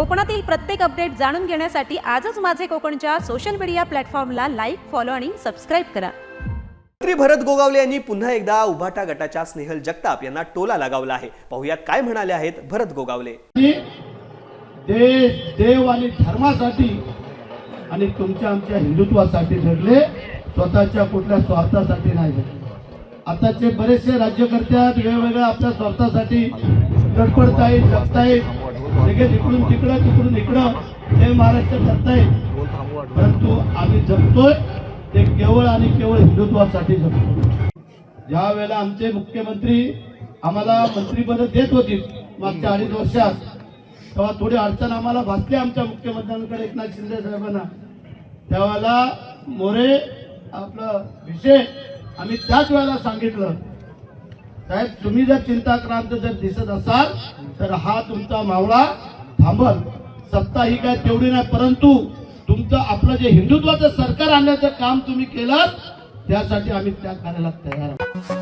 कोकणातील प्रत्येक अपडेट जाणून घेण्यासाठी आजच माझे कोकणच्या सोशल मीडिया प्लॅटफॉर्मला लाईक फॉलो आणि सबस्क्राईब करा. मंत्री भरत गोगावले यांनी पुन्हा एकदा उभाटा गटाच्या स्नेहल जगताप यांना टोला लगावला आहे. पाहुयात काय म्हणाले आहेत भरत गोगावले. देश देव आणि धर्मासाठी आणि तुमच्या आमच्या हिंदुत्वासाठी झगले स्वतःच्या कुठल्या स्वार्थासाठी नाही झगले आताचे बरेचसे राज्यकर्ते आहेत वेगवेगळ्या आपल्या स्वार्थासाठी धडपडतायत जगतायत लगेच इकडून तिकडं तिकडून इकडं हे महाराष्ट्र करताय परंतु आम्ही जगतोय ते केवळ आणि केवळ हिंदुत्वासाठी जगतो ज्या वेळेला आमचे मुख्यमंत्री आम्हाला मंत्रीपद देत होती मागच्या अडीच वर्षात तेव्हा थोडी अडचण आम्हाला भासली आमच्या मुख्यमंत्र्यांकडे एकनाथ शिंदे साहेबांना. त्यावेळेला मोरे आपलं विषय आम्ही त्याच वेळेला सांगितलं साहेब तुम्ही जर चिंताक्रांत जर दिसत असाल तर हा तुमचा मावळा थांबल सत्ता ही काय तेवढी नाही परंतु तुमचं आपलं जे हिंदुत्वाचं सरकार आणण्याचं काम तुम्ही केलं त्यासाठी आम्ही त्याग करायला तयार आहोत